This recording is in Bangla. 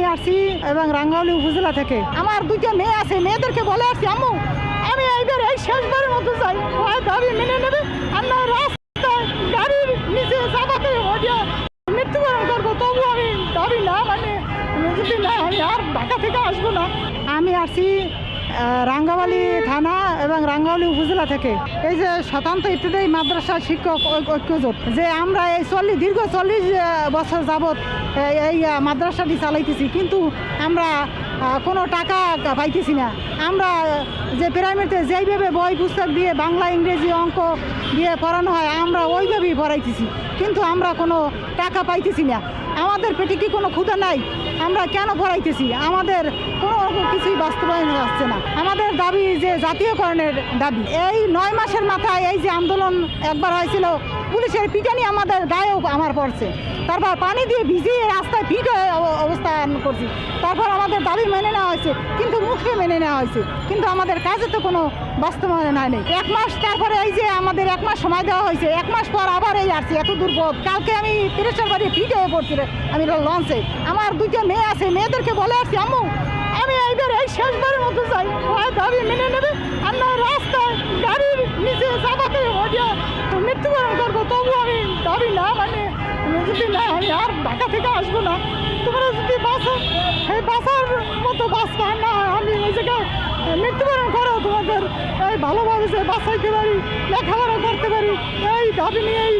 আমি আসি এবং রাঙ্গাউলি উপজেলা থেকে। আমার দুইটা মেয়ে আছে মেয়েদেরকে বলে আসছি আম্মু আমি এইবার এই শেষবারের মতো চাই দাবি মেনে নেবে? আর রাস্তায় গাড়ির নিচে চাপাতে মৃত্যুবরণ করব তবু আমি দাবি না মানে যদি না আমি আর ঢাকা থেকে আসব না। আমি আহ, রাঙ্গাবালি থানা এবং রাঙ্গাবালি উপজেলা থেকে। এই যে শতান্ত ইত্যাদি মাদ্রাসা শিক্ষক ঐক্যজোট, যে আমরা এই চল্লিশ, দীর্ঘ চল্লিশ বছর যাবৎ এই- মাদ্রাসাটি চালাইতেছি। কিন্তু আমরা কোনো টাকা পাইতেছি না। আমরা, যে প্রাইমারিতে যেইভাবে বই, পুস্তক দিয়ে বাংলা, ইংরেজি অঙ্ক দিয়ে পড়ানো হয়, আমরা ওইভাবেই পড়াইতেছি। কিন্তু আমরা কোনো টাকা পাইতেছি না। আমাদের পেটে কি কোনো ক্ষুধা নাই? আমরা কেন পড়াইতেছি? আমাদের কিছুই বাস্তবায়ন আসছে না। আমাদের দাবি যে জাতীয়করণের দাবি। এই নয় মাসের মাথায় এই যে আন্দোলন একবার হয়েছিল, পুলিশের পিটানি আমাদের গায়েও আমার পড়ছে। তারপর পানি দিয়ে ভিজিয়ে রাস্তায় ফিট হয়ে অব- অবস্থান করছি। তারপর আমাদের দাবি মেনে নেওয়া হয়েছে, কিন্তু মুখে মেনে নেওয়া হয়েছে। কিন্তু আমাদের কাজে তো কোনো বাস্তবায়ন হয়নি এক মাস তারপরে এই যে আমাদের এক মাস সময় দেওয়া হয়েছে, এক মাস পর আবার এই আসছি, এত দূর পথ কালকে আমি প্রেশার বাড়ি ফিট হয়ে পড়ছি। আমি লঞ্চে। আমার দুটো মেয়ে আছে, মেয়েদেরকে বলে আসছি, আম্মু শেষবারের মতো চাই। দাবি মেনে নেবে। না, রাস্তায় গাড়ির নিচে চাপাতে ওইটা মৃত্যুবরণ করব তবু আমি দাবি না মানে যদি না, আমি আর ঢাকা থেকে আসব না। তোমরা যদি বাঁচো এই বাঁচার মতো বাঁচবা না, আমি ওই জায়গায় মৃত্যুবরণ করো তোমাদের। এই ভালোভাবে যে বাঁচাইতে পারি লেখাপড়া করতে পারি, এই দাবি নিয়েই